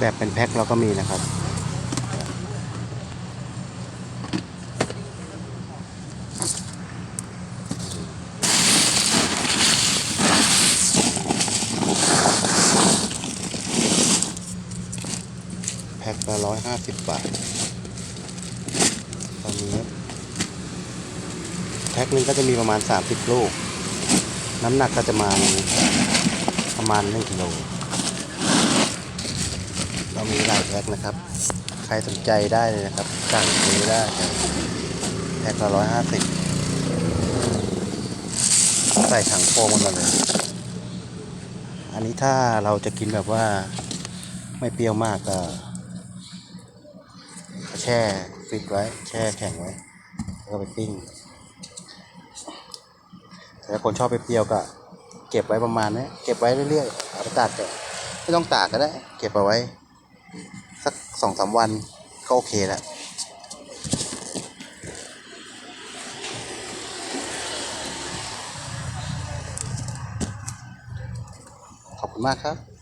แบบเป็นแพ็คเราก็มีนะครับ แพ็คละร้อยห้าสิบบาทตอนนี้แพ็คหนึงก็จะมีประมาณสามสิบลูก น้ำหนักก็จะมาประมาณหนึ่งกิโล มีหลายแพ็คนะครับ ใครสนใจได้เลยนะครับ สั่งซื้อได้แพ็คละร้อยห้าสิบใส่ถังโฟมกันมาเลย อันนี้ถ้าเราจะกินแบบว่าไม่เปรี้ยวมากก็แช่ฟิตไว้ แช่แข็งไว้ แล้วก็ไปปิ้งแต่คนชอบไปเปรี้ยวก็เก็บไว้ประมาณนี้เก็บไว้เรื่อยๆเอาไปตากก็ไม่ต้องตากก็ได้ เก็บเอาไว้ สักสองสามวันก็โอเคแล้วขอบคุณมากครับ